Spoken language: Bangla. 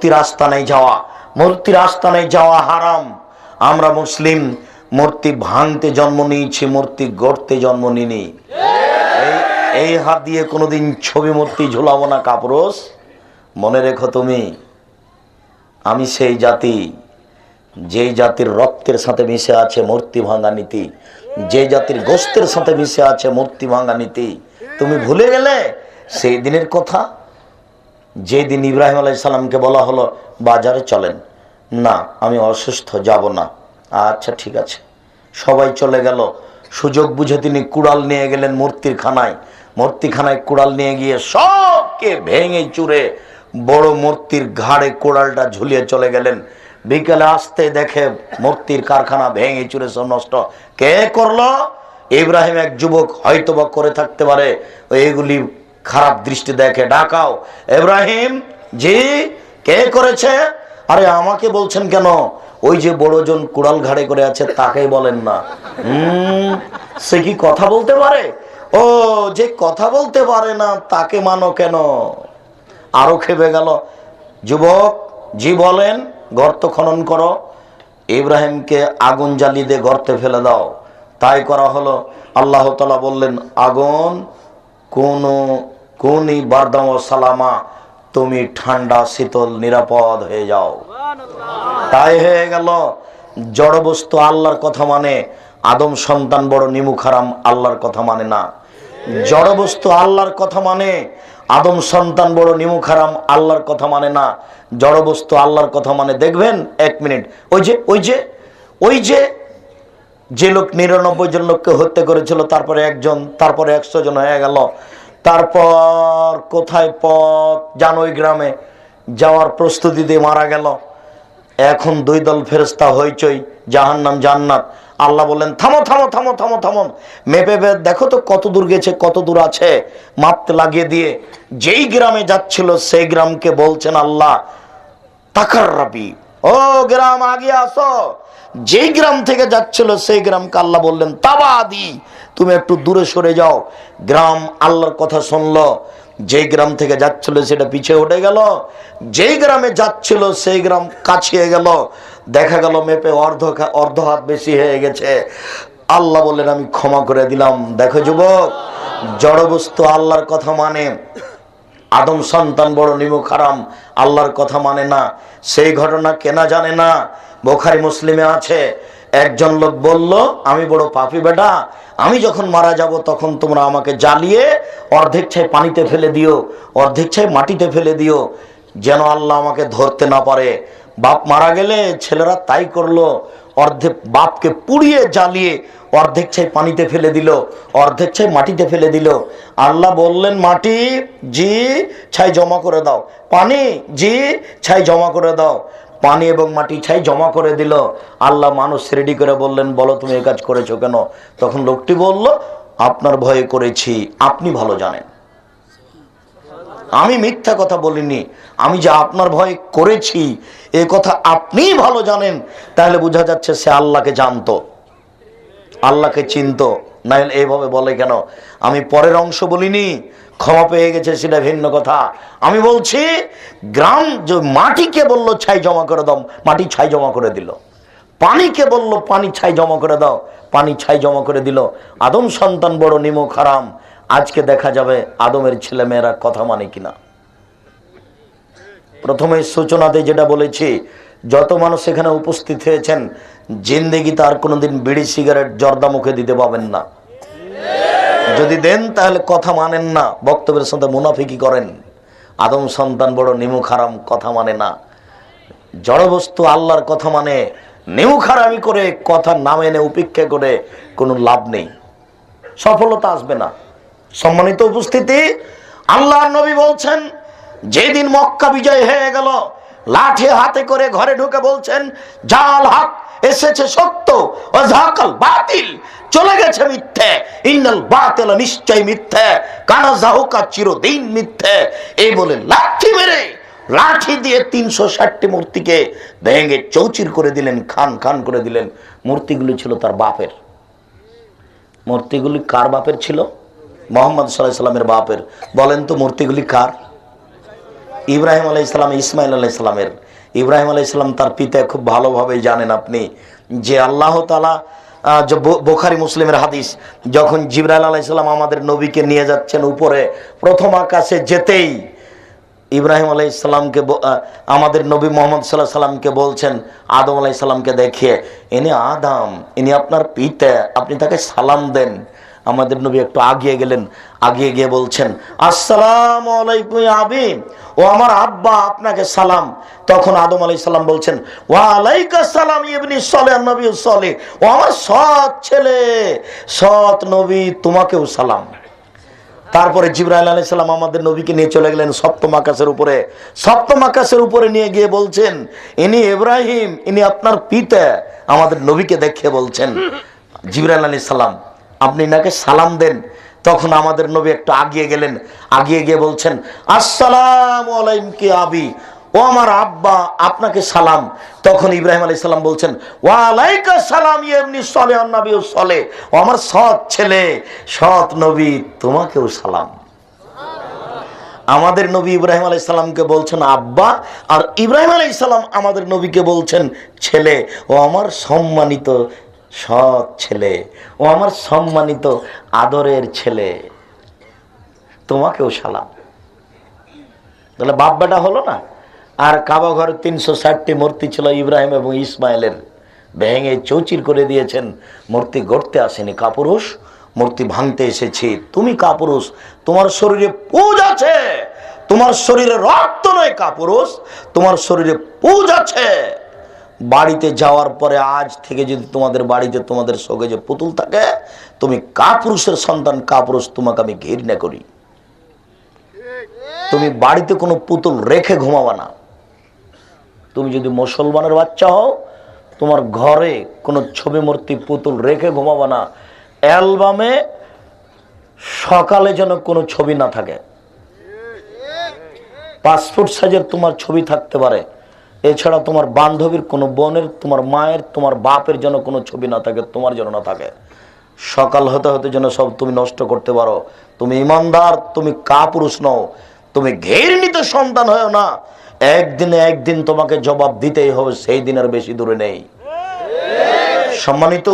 মূর্তির আস্তানায় যাওয়া মূর্তির আস্তানায় যাওয়া হারাম। আমরা মুসলিম, মূর্তি ভাঙতে জন্ম নিয়েছি, মূর্তি গড়তে জন্ম নিনি এই- হাত দিয়ে কোনোদিন ছবি মূর্তি ঝুলাবো না কাপড়স মনে রেখো তুমি, আমি সেই জাতি যেই জাতির রক্তের সাথে মিশে আছে মূর্তি ভাঙা নীতি, যে জাতির গোস্তের সাথে মিশে আছে মূর্তি ভাঙা নীতি। তুমি ভুলে গেলে, সেই দিনের কথা। যে দিন ইব্রাহিম আলাইসাল্লামকে বলা হলো, বাজারে চলেন। না, আমি অসুস্থ, যাব না। আচ্ছা ঠিক আছে। সবাই চলে গেল। সুযোগ বুঝে তিনি কুড়াল নিয়ে গেলেন মূর্তির খানায়। মূর্তিখানায় কুড়াল নিয়ে গিয়ে সবকে ভেঙে চুরে বড় মূর্তির ঘাড়ে কোড়ালটা ঝুলিয়ে চলে গেলেন। বিকেলে আসতে দেখে মূর্তির কারখানা ভেঙে চুরে সব নষ্ট। কে করল? ইব্রাহিম এক যুবক হয়তো বা করে থাকতে পারে। ও এগুলি খারাপ দৃষ্টি দেখে ডাকাও। ইব্রাহিম জি, কে করেছে? আরে আমাকে বলছেন কেন? ওই যে বড়জন কুড়াল ঘাড়ে করে আছে, তাকেই বলেন না। সে কি কথা বলতে পারে? ও, যে কথা বলতে পারে না, তাকে মানো কেন? আরও খেপে গেল। যুবক, জি বলেন, গর্ত খনন করো। ইব্রাহিমকে আগুন জ্বালিয়ে দিয়ে গর্তে ফেলে দাও। তাই করা হলো। আল্লাহ তালা বললেন, আগুন কোন কোনই বারদাম সালামা, তুমি ঠান্ডা, শীতল, নিরাপদ হয়ে যাও। তাই হয়ে গেল জড়বস্তু আল্লাহর কথা মানে আদম সন্তান বড় নিমুখারাম আল্লাহর কথা মানে না। জড়বস্তু আল্লাহর কথা মানে আদম সন্তান বড় নিমুখারাম আল্লাহর কথা মানে না। জড়বস্তু আল্লাহর কথা মানে দেখবেন, এক মিনিট, ওই যে ওই যে ওই যে যে লোক নিরানব্বই জন লোককে হত্যা করেছিল, তারপরে একজন, তারপরে একশো জন হয়ে গেল। তারপর কোথায় পথ? জানোই গ্রামে যাওয়ার প্রস্তুতি দিয়ে মারা গেল। এখন দুই দল ফেরস্তা হইচই, জাহান্নাম, জান্নাত। আল্লাহ বললেন, থামো থামো থামো থামো থামো। মেপে দেখো তো কত দূর গেছে, কত দূর আছে। মাপতে লাগিয়ে দিয়ে, যেই গ্রামে যাচ্ছিল, সেই গ্রামকে বলছেন আল্লাহ, তাকার রাবি, ও গ্রাম আগে আসো। যেই গ্রাম থেকে যাচ্ছিল, সেই গ্রামকে আল্লাহ বললেন, তাবাদি, তুমি একটু দূরে সরে যাও। গ্রাম আল্লাহর কথা শুনল। যেই গ্রাম থেকে যাচ্ছিল, সেটা পিছিয়ে উঠে গেল। যেই গ্রামে যাচ্ছিল, সেই গ্রাম কাছিয়ে গেল। দেখা গেল, মেপে অর্ধ অর্ধ হাত বেশি হয়ে গেছে। আল্লাহ বললেন, আমি ক্ষমা করে দিলাম। দেখো যুবক, জড়বস্তু আল্লাহর কথা মানে। আদম সন্তান বড় নিমুখ হারাম, আল্লাহর কথা মানে না। সেই ঘটনা কেনা জানে না। বোখারি মুসলিমে আছে। একজন লোক বলল, আমি বড় পাপি বেটা, আমি যখন মারা যাব তখন তোমরা আমাকে জ্বালিয়ে অর্ধেক ছাই পানিতে ফেলে দিও, অর্ধেক ছাই মাটিতে ফেলে দিও। যেন আল্লাহ আমাকে ধরতে না পারে। বাপ মারা গেলে ছেলেরা তাই করল, অর্ধেক বাপকে পুড়িয়ে জ্বালিয়ে অর্ধেক ছাই পানিতে ফেলে দিল, অর্ধেক ছাই মাটিতে ফেলে দিল। আল্লাহ বললেন, মাটি, জি, ছাই জমা করে দাও। পানি, জি, ছাই জমা করে দাও। পানি এবং মাটি ছাই জমা করে দিল। আল্লাহ মানুষ রেডি করে বললেন, বলো তুমি এ কাজ করেছ কেন? তখন লোকটি বলল, আপনার ভয়ে করেছি, আপনি ভালো জানেন। আমি মিথ্যা কথা বলিনি, আমি যে আপনার ভয় করেছি, এ কথা আপনিই ভালো জানেন। তাহলে বোঝা যাচ্ছে সে আল্লাহকে জানতো, আল্লাহকে চিনতো। নাহলে এইভাবে বলে কেন? আমি পরের অংশ বলিনি, ক্ষমা পেয়ে গেছে সেটা ভিন্ন কথা। আমি বলছি, গ্রাম যে মাটিকে বলল ছাই জমা করে দাও, মাটি ছাই জমা করে দিল। পানিকে বলল পানি ছাই জমা করে দাও, পানি ছাই জমা করে দিল। আদম সন্তান বড় নিমক হারাম। আজকে দেখা যাবে আদমের ছেলে মেয়েরা কথা মানে কিনা। প্রথমে সূচনাতে যেটা বলেছি, যত মানুষ এখানে উপস্থিত হয়েছেন জিন্দেগি তার কোনোদিন বিড়ি, সিগারেট, জর্দা মুখে দিতে পাবেন না। যদি দেন, তাহলে কথা মানেন না। বক্তব্যের সাথে মুনাফিকি করেন। আদম সন্তান বড় নিমুখ হারাম কথা মানে না। জড়বস্তু আল্লাহর কথা মানে নিমুখ হারামি করে কথা না মেনে উপেক্ষা করে কোনো লাভ নেই। সফলতা আসবে না। সম্মানিত উপস্থিতি আল্লাহ নবী বলছেন, যেদিন মক্কা বিজয় হয়ে গেল, লাঠি হাতে করে ঘরে ঢুকে বলছেন, জাল হক এসেছে সত্য ও ঝাকাল বাতিল, চলে গেছে মিথ্যে। ইন্নাল বাতিল নিশ্চয় মিথ্যে, কানা জাহুকা চিরদিন মিথ্যে। এই বলে লাঠি মেরে, লাঠি দিয়ে তিনশো ষাটটি মূর্তিকে ভেঙে চৌচির করে দিলেন, খান খান করে দিলেন। মূর্তিগুলি ছিল তার বাপের। মূর্তিগুলি কার বাপের ছিল? মোহাম্মদ সাল্লাহ সাল্লামের বাপের। বলেন তো মূর্তিগুলি কার? ইব্রাহিম আলাই ইসলাম ইসমাইল আলাই ইসলামের ইব্রাহিম আলাই ইসলাম তার পিতা খুব ভালোভাবে জানেন আপনি যে আল্লাহ তালা বোখারি মুসলিমের হাদিস, যখন জিব্রাইল আলাইসাল্লাম আমাদের নবীকে নিয়ে যাচ্ছেন উপরে, প্রথম আকাশে যেতেই ইব্রাহিম আলাই ইসলামকে আমাদের নবী মোহাম্মদ সাল্লাহ সাল্লামকে বলছেন, আদম আলাই সাল্লামকে দেখিয়ে ইনি আদাম, ইনি আপনার পিতা, আপনি তাকে সালাম দেন। আমাদের নবী একটু আগিয়ে গেলেন, আগিয়ে গিয়ে বলছেন, আসসালাম আলাইকুম আবি, ও আমার আব্বা, আপনাকে সালাম। তখন আদম আলাই সাল্লাম বলছেন ওয়ালাইকা সালাম ইবনি সলে, নবী সলে, ও আমার সৎ ছেলে, সৎ নবী, তোমাকেও সালাম। তারপরে জিব্রাইল আলাইহিস সালাম আমাদের নবীকে নিয়ে চলে গেলেন সপ্তম আকাশের উপরে। সপ্তম আকাশের উপরে নিয়ে গিয়ে বলছেন, ইনি ইব্রাহিম, ইনি আপনার পিতা। আমাদের নবীকে দেখে বলছেন, জিব্রাইল আলাইহিস সালাম আপনি নাকি সালাম দেন? তখন আমাদের নবী একটু আগিয়ে গেলেন। আগিয়ে গিয়ে বলছেন, আসসালাম আলাইকুম কি আবি? ও আমার আব্বা, আপনাকে সালাম। তখন ইব্রাহিম আলাইহিস সালাম বলছেন সালাম সলে ও আমার সৎ ছেলে, সৎ নবী, তোমাকেও সালাম। আমাদের নবী ইব্রাহিম আলাই সালামকে বলছেন, আব্বা। আর ইব্রাহিম আলাই সালাম আমাদের নবীকে বলছেন, ছেলে। ও আমার সম্মানিত সৎ ছেলে। ও আমার সম্মানিত আদরের ছেলে। তোমাকেও সালাম। তাহলে বাব্বাটা হলো না? আর কাবা ঘরে তিনশো ষাটটি মূর্তি ছিল ইব্রাহিম এবং ইসমাইলের। ভেঙে চৌচির করে দিয়েছেন। মূর্তি গড়তে আসেনি। কাপুরুষ, মূর্তি ভাঙতে এসেছি। তুমি কাপুরুষ, তোমার শরীরে পুজ আছে। তোমার শরীরে রক্ত নয় কাপুরুষ, তোমার শরীরে পুজ আছে। বাড়িতে যাওয়ার পরে আজ থেকে যদি তোমাদের বাড়িতে তোমাদের সঙ্গে যে পুতুল থাকে, তুমি কাপুরুষের সন্তান, কাপুরুষ তোমাকে আমি ঘৃণা করি। তুমি বাড়িতে কোনো পুতুল রেখে ঘুমাবা না। তুমি যদি মুসলমানের বাচ্চা হও, তোমার ঘরে কোনো ছবি মূর্তি পুতুল রেখে ঘুমাবা না। অ্যালবামে সকালে যেন কোনো ছবি না থাকে। পাসপোর্ট সাইজের তোমার ছবি থাকতে পারে। এছাড়া তোমার বান্ধবীর কোনো বোনের, তোমার মায়ের, তোমার বাপের জন্য কোনো ছবি না থাকে, তোমার জন্য না থাকে। সকাল হতে হতে যেন সব তুমি নষ্ট করতে পারো। তুমি ইমানদার, তুমি কাপুরুষ নও। তুমি ঘেরনিত সন্তান হয় না। একদিনে একদিন তোমাকে জবাব দিতেই হবে, সেই দিনের বেশি দূরে নেই। সম্মানিত